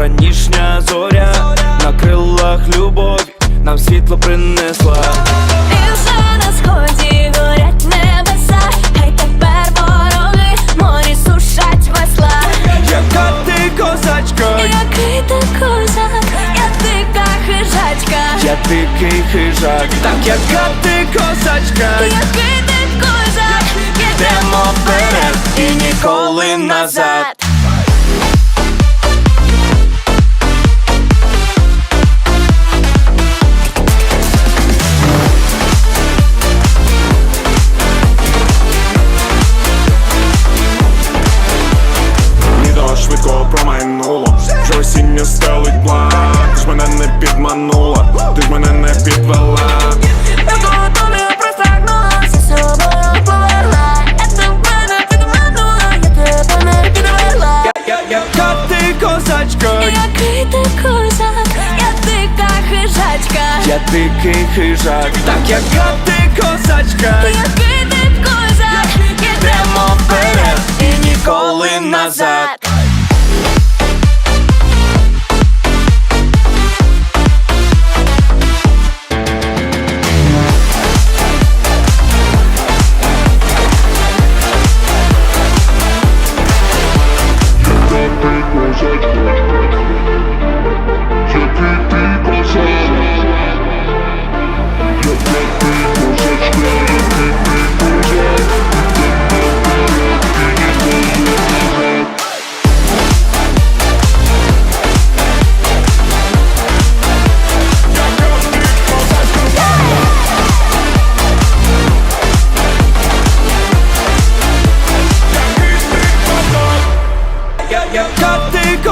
ранішня зоря, на крилах любов нам світло принесла. І вже на сході горять небеса, хай тепер вороги морі сушать весла. Яка ти козачка, який ти козак, я дика хижачка, я дикий хижак, так яка ти козачка, який ти козак, ідемо вперед і ніколи назад. Я дикий хижак, так яка ти козачка, Який ти козак, йдемо вперед. І ніколи назад.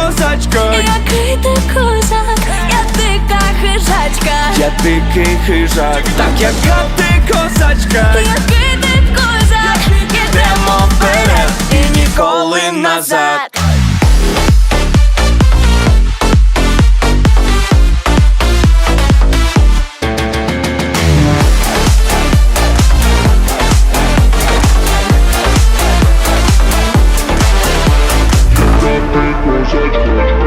Козачка, Який ти козак, я дика хижачка. я дикий хижак, так яка ти козачка, Який ти козак, ідемо вперед. good, good.